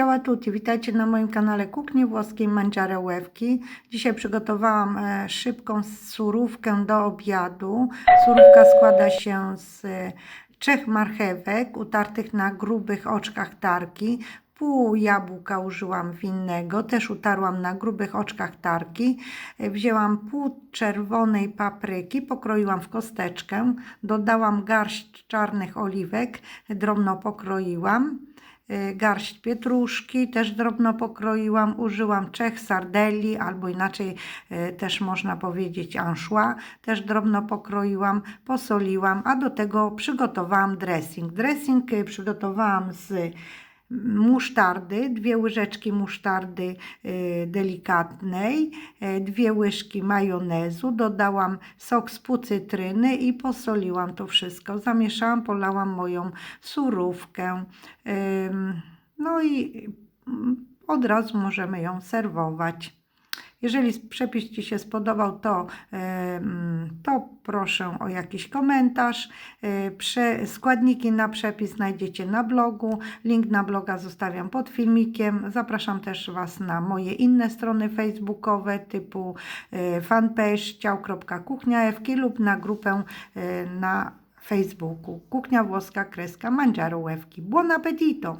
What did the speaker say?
Tutti, witajcie na moim kanale Kuchni Włoskiej Mangiare Łewki. Dzisiaj przygotowałam e, szybką surówkę do obiadu. Surówka składa się z e, trzech marchewek utartych na grubych oczkach tarki. Pół jabłka użyłam winnego, też utarłam na grubych oczkach tarki. Wzięłam pół czerwonej papryki, pokroiłam w kosteczkę. Dodałam garść czarnych oliwek, drobno pokroiłam y, garść pietruszki, też drobno pokroiłam, użyłam trzech sardelli, albo inaczej y, też można powiedzieć anchois, też drobno pokroiłam, posoliłam, a do tego przygotowałam dressing. Dressing y, przygotowałam z musztardy, dwie łyżeczki musztardy y, delikatnej, y, dwie łyżki majonezu, dodałam sok z półcytryny i posoliłam to wszystko. Zamieszałam, polałam moją surówkę. No i mm, od razu możemy ją serwować. Jeżeli przepis Ci się spodobał, to, em, to proszę o jakiś komentarz. E, Prze, składniki na przepis znajdziecie na blogu. Link na bloga zostawiam pod filmikiem. Zapraszam też Was na moje inne strony facebookowe typu e, fanpage ciał.kuchnia Ewki lub na grupę e, na Facebooku Kuchnia Włoska Kreska Mangiaro Łewki. Buon appetito!